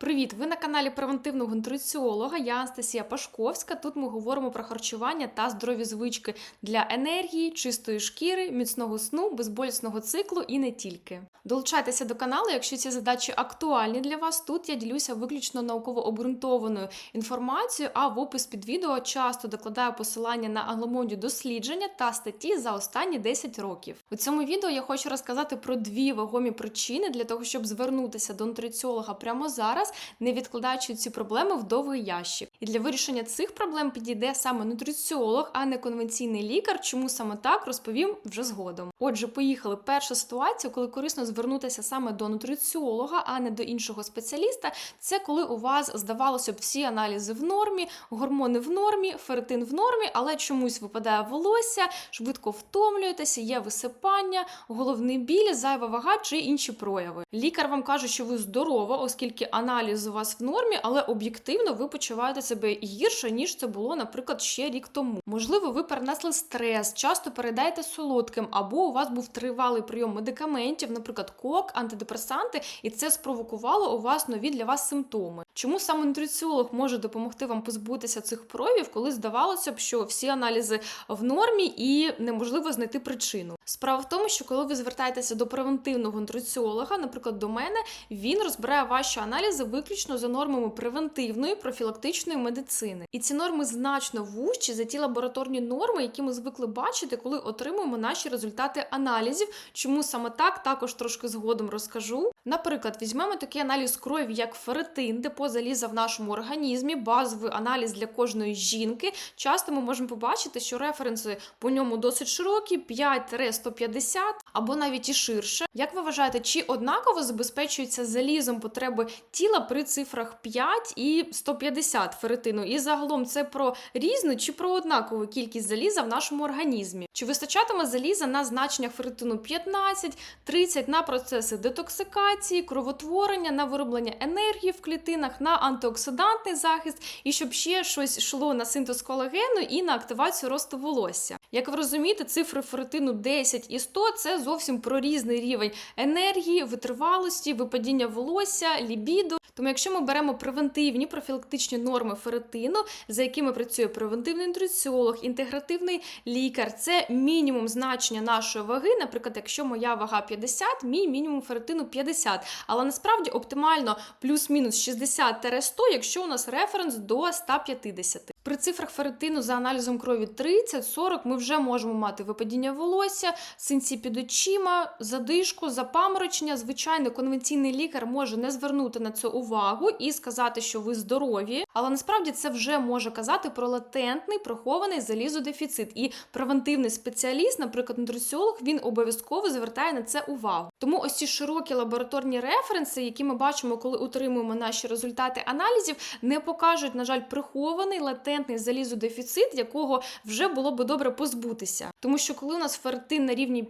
Привіт! Ви на каналі превентивного нутриціолога. Я Анастасія Пашковська. Тут ми говоримо про харчування та здорові звички для енергії, чистої шкіри, міцного сну, безболісного циклу і не тільки. Долучайтеся до каналу, якщо ці задачі актуальні для вас. Тут я ділюся виключно науково обґрунтованою інформацією, а в опис під відео часто докладаю посилання на англомовні дослідження та статті за останні 10 років. У цьому відео я хочу розказати про дві вагомі причини для того, щоб звернутися до нутриціолога прямо зараз, не відкладаючи ці проблеми в довгий ящик. І для вирішення цих проблем підійде саме нутриціолог, а не конвенційний лікар. Чому саме так розповім вже згодом. Отже, поїхали. Перша ситуація, коли корисно звернутися саме до нутриціолога, а не до іншого спеціаліста, це коли у вас здавалося б всі аналізи в нормі, гормони в нормі, ферритин в нормі, але чомусь випадає волосся, швидко втомлюєтеся, є висипання, головний біль, зайва вага чи інші прояви. Лікар вам каже, що ви здорова, оскільки аналіз у вас в нормі, але об'єктивно ви почуваєте себе гірше, ніж це було, наприклад, ще рік тому. Можливо, ви перенесли стрес, часто передаєте солодким, або у вас був тривалий прийом медикаментів, наприклад, кок, антидепресанти, і це спровокувало у вас нові для вас симптоми. Чому саме нутриціолог може допомогти вам позбутися цих проявів, коли здавалося б, що всі аналізи в нормі і неможливо знайти причину? Справа в тому, що коли ви звертаєтеся до превентивного нутриціолога, наприклад, до мене, він розбирає ваші аналізи виключно за нормами превентивної профілактичної медицини. І ці норми значно вужчі за ті лабораторні норми, які ми звикли бачити, коли отримуємо наші результати аналізів. Чому саме так, також трошки згодом розкажу. Наприклад, візьмемо такий аналіз крові, як ферритин, депо заліза в нашому організмі, базовий аналіз для кожної жінки. Часто ми можемо побачити, що референси по ньому досить широкі, 5-150 або навіть і ширше. Як ви вважаєте, чи однаково забезпечується залізом потреби тіла при цифрах 5 і 150 ферритину? І загалом це про різну чи про однакову кількість заліза в нашому організмі? Чи вистачатиме заліза на значеннях ферритину 15, 30 на процеси детоксикації, кровотворення, на вироблення енергії в клітинах, на антиоксидантний захист, і щоб ще щось йшло на синтез колагену і на активацію росту волосся? Як ви розумієте, цифри ферритину 10 і 100 – це зовсім про різний рівень енергії, витривалості, випадіння волосся, лібіду. Тому, якщо ми беремо превентивні профілактичні норми ферритину, за якими працює превентивний нутриціолог, інтегративний лікар, це мінімум значення нашої ваги. Наприклад, якщо моя вага 50, мій мінімум ферритину 50. Але насправді оптимально плюс-мінус 60-100, якщо у нас референс до 150. При цифрах ферритину за аналізом крові 30-40 ми вже можемо мати випадіння волосся, синці під очима, задишку, запаморочення. Звичайно, конвенційний лікар може не звернути на це увагу і сказати, що ви здорові, але насправді це вже може казати про латентний прихований залізодефіцит. І превентивний спеціаліст, наприклад, нутриціолог, він обов'язково звертає на це увагу. Тому ось ці широкі лабораторні референси, які ми бачимо, коли утримуємо наші результати аналізів, не покажуть, на жаль, прихований латентний залізодефіцит, якого вже було би добре позбутися. Тому що коли у нас ферритин на рівні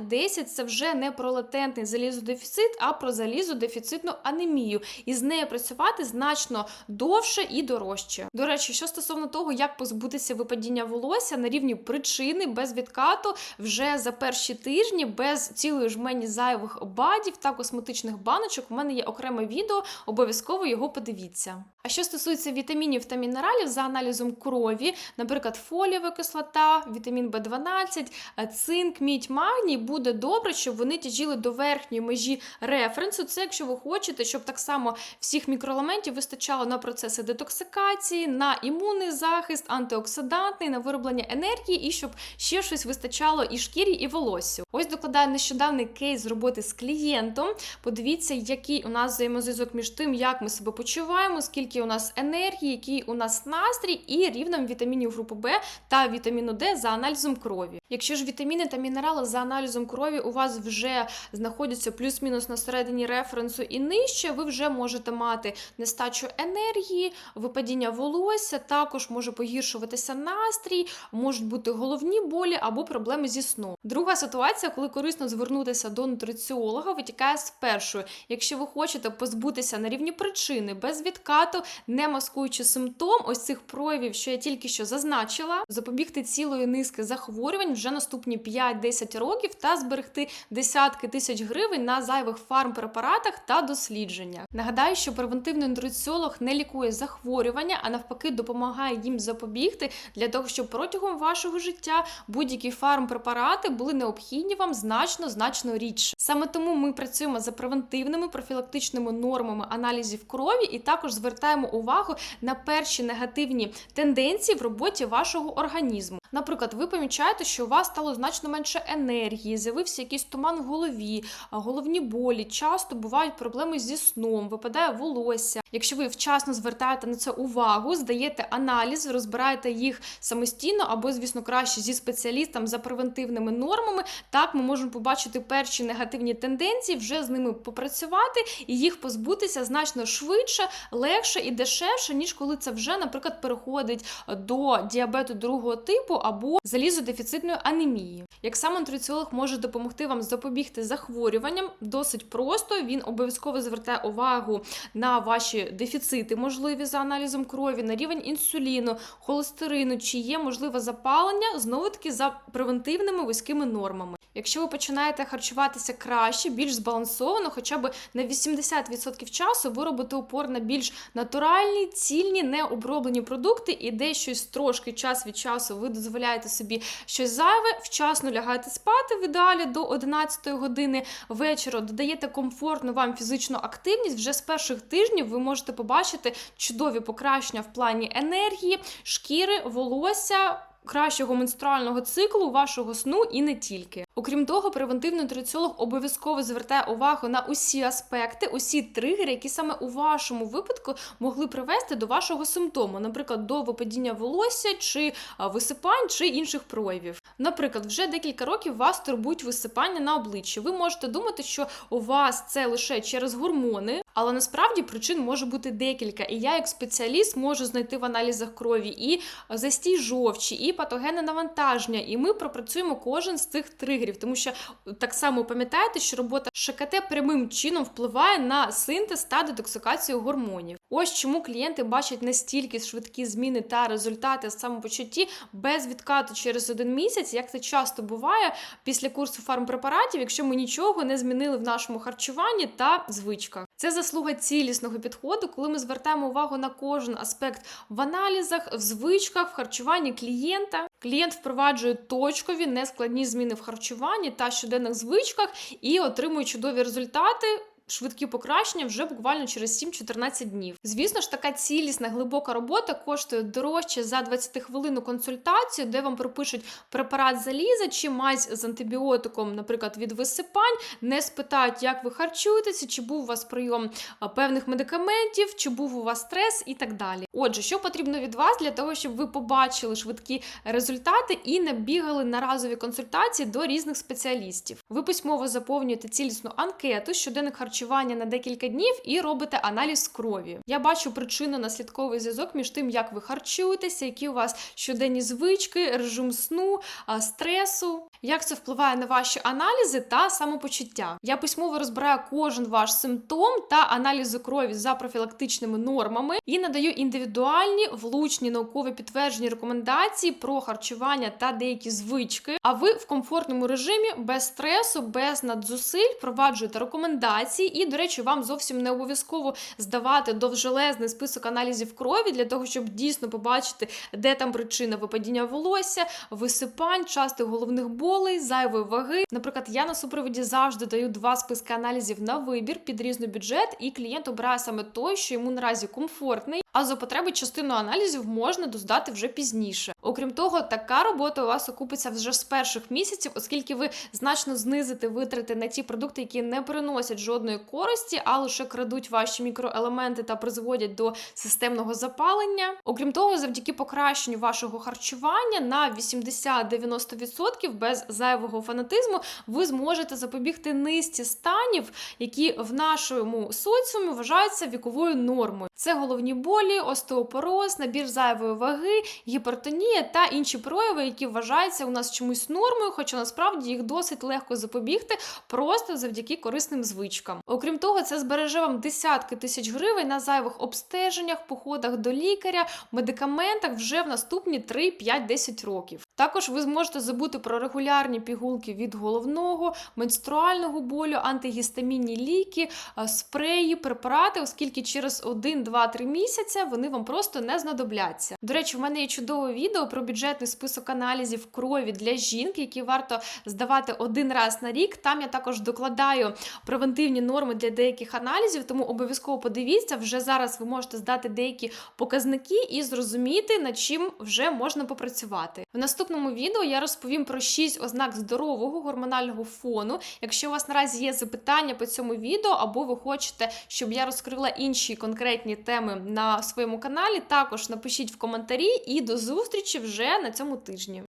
5-10, це вже не про латентний залізодефіцит, а про залізодефіцитну анемію. І з нею працювати значно довше і дорожче. До речі, що стосовно того, як позбутися випадіння волосся на рівні причини без відкату, вже за перші тижні, без цілої жмені зайвих бадів та косметичних баночок, у мене є окреме відео, обов'язково його подивіться. А що стосується вітамінів та мінералів за аналізом крові, наприклад, фолієва кислота, вітамін В12, цинк, мідь, магній, буде добре, щоб вони тяжіли до верхньої межі референсу. Це якщо ви хочете, щоб так само всіх мікроелементів вистачало на процеси детоксикації, на імунний захист, антиоксидантний, на вироблення енергії, і щоб ще щось вистачало і шкірі, і волоссю. Ось докладаю нещодавний кейс з з клієнтом. Подивіться, який у нас взаємозв'язок між тим, як ми себе почуваємо, скільки у нас енергії, який у нас настрій, і рівнем вітамінів групи Б та вітаміну Д за аналізом крові. Якщо ж вітаміни та мінерали за аналізом крові у вас вже знаходяться плюс-мінус на середині референсу і нижче, ви вже можете мати нестачу енергії, випадіння волосся, також може погіршуватися настрій, можуть бути головні болі або проблеми зі сном. Друга ситуація, коли корисно звернутися до нутриціолога витікає з першою. Якщо ви хочете позбутися на рівні причини без відкату, не маскуючи симптом, ось цих проявів, що я тільки що зазначила, запобігти цілої низки захворювань вже наступні 5-10 років та зберегти десятки тисяч гривень на зайвих фармпрепаратах та дослідженнях. Нагадаю, що превентивний нутриціолог не лікує захворювання, а навпаки допомагає їм запобігти для того, щоб протягом вашого життя будь-які фармпрепарати були необхідні вам значно значно рідше. Саме тому ми працюємо за превентивними профілактичними нормами аналізів крові і також звертаємо увагу на перші негативні тенденції в роботі вашого організму. Наприклад, ви помічаєте, що у вас стало значно менше енергії, з'явився якийсь туман в голові, головні болі. Часто бувають проблеми зі сном, випадає волосся. Якщо ви вчасно звертаєте на це увагу, здаєте аналіз, розбираєте їх самостійно або, звісно, краще зі спеціалістом за превентивними нормами, так ми можемо побачити перші негативні тенденції, вже з ними попрацювати і їх позбутися значно швидше, легше і дешевше, ніж коли це вже, наприклад, переходить до діабету другого типу або залізодефіцитної анемії. Як сам нутриціолог може допомогти вам запобігти захворюванням, досить просто він обов'язково звертає увагу на ваші дефіцити, можливі за аналізом крові, на рівень інсуліну, холестерину, чи є можливе запалення, знову таки за превентивними вузькими нормами. Якщо ви починаєте харчуватися краще, більш збалансовано, хоча б на 80% часу ви робите упор на більш натуральні, цільні, необроблені продукти, і де щось трошки час від часу ви дозволяєте собі щось зайве, вчасно лягаєте спати в ідеалі до 11 години вечора, додаєте комфортну вам фізичну активність. Вже з перших тижнів ви можете побачити чудові покращення в плані енергії, шкіри, волосся. Кращого менструального циклу, вашого сну і не тільки. Окрім того, превентивний нутриціолог обов'язково звертає увагу на усі аспекти, усі тригери, які саме у вашому випадку могли привести до вашого симптому, наприклад, до випадіння волосся чи висипань чи інших проявів. Наприклад, вже декілька років вас турбують висипання на обличчі. Ви можете думати, що у вас це лише через гормони, але насправді причин може бути декілька. І я, як спеціаліст, можу знайти в аналізах крові і застій жовчі, і патогенне навантаження. І ми пропрацюємо кожен з цих тригерів, тому що так само пам'ятаєте, що робота ШКТ прямим чином впливає на синтез та детоксикацію гормонів. Ось чому клієнти бачать настільки швидкі зміни та результати в самопочутті без відкату через один місяць, як це часто буває після курсу фармпрепаратів, якщо ми нічого не змінили в нашому харчуванні та звичках. Це заслуга цілісного підходу, коли ми звертаємо увагу на кожен аспект в аналізах, в звичках, в харчуванні клієнта. Клієнт впроваджує точкові нескладні зміни в харчуванні та щоденних звичках і отримує чудові результати. Швидкі покращення вже буквально через 7-14 днів. Звісно ж, така цілісна глибока робота коштує дорожче за 20 хвилинну консультацію, де вам пропишуть препарат заліза чи мазь з антибіотиком, наприклад, від висипань, не спитають, як ви харчуєтеся, чи був у вас прийом певних медикаментів, чи був у вас стрес і так далі. Отже, що потрібно від вас для того, щоб ви побачили швидкі результати і не бігали на разові консультації до різних спеціалістів. Ви письмово заповнюєте цілісну анкету щоденник харчування на декілька днів і робите аналіз крові. Я бачу причинно-наслідковий зв'язок між тим, як ви харчуєтеся, які у вас щоденні звички, режим сну, стресу, як це впливає на ваші аналізи та самопочуття. Я письмово розбираю кожен ваш симптом та аналізи крові за профілактичними нормами і надаю індивідуальні влучні наукові підтверджені рекомендації про харчування та деякі звички. А ви в комфортному режимі без стресу, без надзусиль впроваджуєте рекомендації, і, до речі, вам зовсім не обов'язково здавати довжелезний список аналізів крові для того, щоб дійсно побачити, де там причина випадіння волосся, висипань, частих головних болей, зайвої ваги. Наприклад, я на супроводі завжди даю два списки аналізів на вибір під різний бюджет, і клієнт обирає саме той, що йому наразі комфортний. А за потреби частину аналізів можна доздати вже пізніше. Окрім того, така робота у вас окупиться вже з перших місяців, оскільки ви значно знизите витрати на ті продукти, які не приносять жодної користі, а лише крадуть ваші мікроелементи та призводять до системного запалення. Окрім того, завдяки покращенню вашого харчування на 80-90% без зайвого фанатизму ви зможете запобігти низці станів, які в нашому соціумі вважаються віковою нормою. Це головні болі, остеопороз, набір зайвої ваги, гіпертонія та інші прояви, які вважаються у нас чомусь нормою, хоча насправді їх досить легко запобігти просто завдяки корисним звичкам. Окрім того, це збереже вам десятки тисяч гривень на зайвих обстеженнях, походах до лікаря, медикаментах вже в наступні 3, 5, 10 років. Також ви зможете забути про регулярні пігулки від головного, менструального болю, антигістамінні ліки, спреї, препарати, оскільки через 1, 2, 3 місяця вони вам просто не знадобляться. До речі, в мене є чудове відео про бюджетний список аналізів крові для жінки, які варто здавати один раз на рік. Там я також докладаю превентивні норми для деяких аналізів, тому обов'язково подивіться. Вже зараз ви можете здати деякі показники і зрозуміти, над чим вже можна попрацювати. В наступному відео я розповім про 6 ознак здорового гормонального фону. Якщо у вас наразі є запитання по цьому відео, або ви хочете, щоб я розкрила інші конкретні теми на своєму каналі, також напишіть в коментарі і до зустрічі вже на цьому тижні.